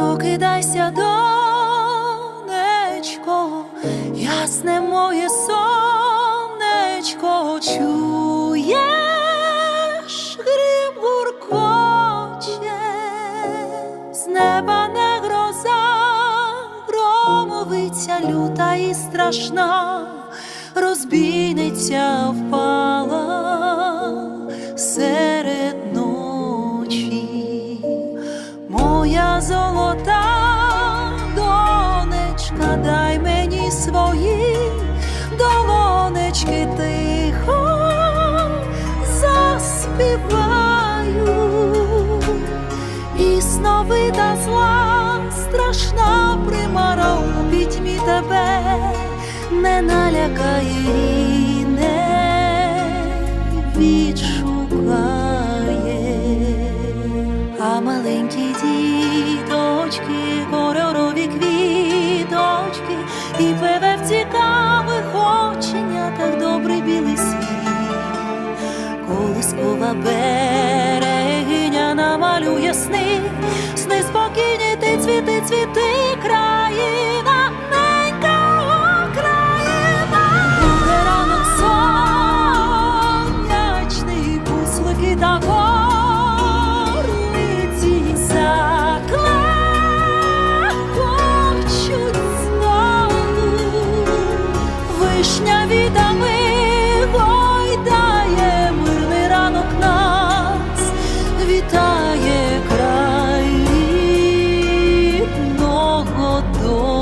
Прокидайся, донечко, ясне моє сонечко, чуєш, грім гуркоче, з неба не гроза, громовиця люта і страшна, розбійниця впала донечка, дай мені свої долонечки тихо заспіваю. І сновида зла, страшна примара у пітьмі тебе не налякає Колискова берегиня намалює сни, сни спокійні ти цвіти, цвіти, країна, ненька Україна. Сонячний, знову. Вишня вітами todo.